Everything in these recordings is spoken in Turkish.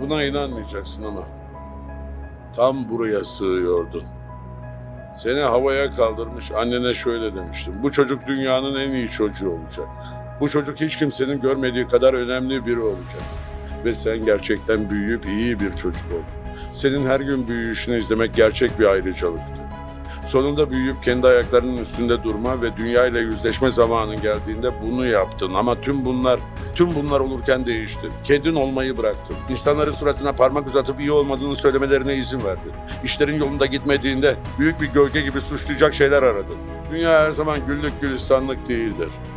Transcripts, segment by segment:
Buna inanmayacaksın ama tam buraya sığıyordun. Seni havaya kaldırmış annene şöyle demiştim. Bu çocuk dünyanın en iyi çocuğu olacak. Bu çocuk hiç kimsenin görmediği kadar önemli biri olacak. Ve sen gerçekten büyüyüp iyi bir çocuk oldun. Senin her gün büyüyüşünü izlemek gerçek bir ayrıcalıktı. Sonunda büyüyüp kendi ayaklarının üstünde durma ve dünya ile yüzleşme zamanın geldiğinde bunu yaptın. Ama tüm bunlar, tüm bunlar olurken değişti. Kendin olmayı bıraktın. İnsanların suratına parmak uzatıp iyi olmadığını söylemelerine izin verdin. İşlerin yolunda gitmediğinde büyük bir gölge gibi suçlayacak şeyler aradın. Dünya her zaman güllük gülistanlık değildir.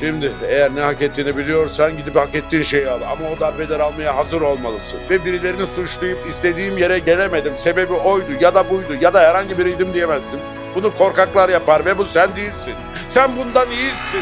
Şimdi eğer ne hak ettiğini biliyorsan gidip hak ettiğin şeyi al. Ama o darbeleri almaya hazır olmalısın. Ve birilerini suçlayıp istediğim yere gelemedim. Sebebi oydu ya da buydu ya da herhangi biriydim diyemezsin. Bunu korkaklar yapar ve bu sen değilsin. Sen bundan iyisin.